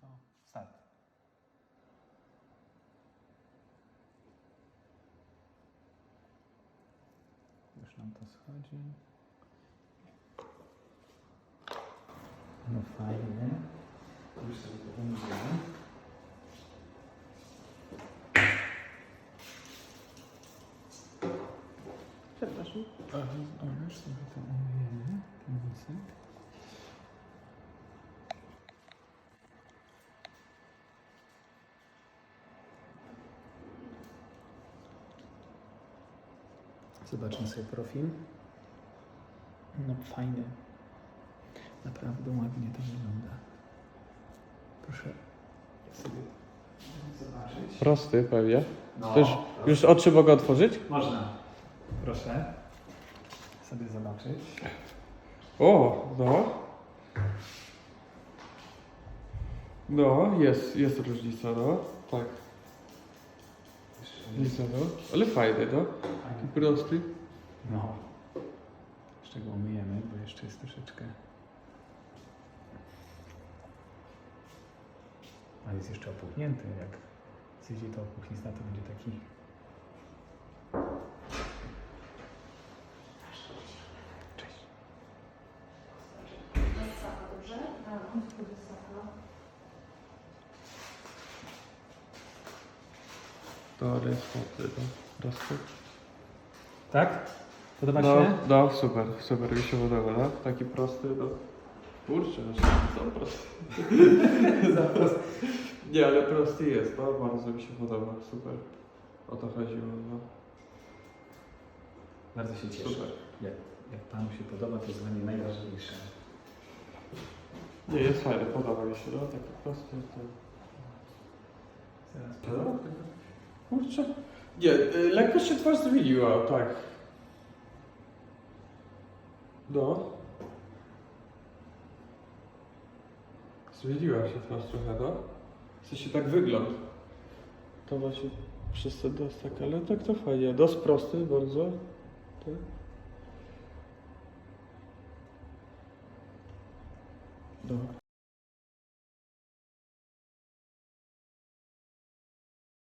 to start. Już nam to schodzi. No fajnie. Już sobie to umyjemy. Przepraszam. A, już sobie to umyjemy. Ten wózek. Zobaczmy sobie profil. No fajny. Naprawdę ładnie to wygląda. Proszę sobie zobaczyć. Prosty pewnie. No, już, już oczy mogę otworzyć? Można. Proszę sobie zobaczyć. O, no. No, jest, jest różnica, no. Tak, no. Ale fajny, no. Taki prosty. No. Jeszcze go umyjemy, bo jeszcze jest troszeczkę. Ale jest jeszcze opuchnięty. Jak zjedzie to opuchnizna, to będzie taki. Cześć. Wysoka, dobrze? Tak, wysoka. To mocny, no. Prosty. Tak? Podoba No, się? no, super, super mi się podoba, no. Taki prosty, no. Kurczę, no, za prosty. Za prosto. Nie, ale prosty jest, no. Bardzo mi się podoba, super. O to chodziło, no. Bardzo się cieszę. Super. Jak, jak Panu się podoba, to jest dla mnie najważniejsze. Nie, jest fajny, podoba mi się, no. Taki prosty, to... Zaraz No, Kurczę. Nie, y, lekko się twarz zmieniła, tak. No. Zmieniła się twarz trochę, no. W sensie tak wygląd. To właśnie przez ten dos tak, ale tak to fajnie. Dos prosty bardzo. Tak. No.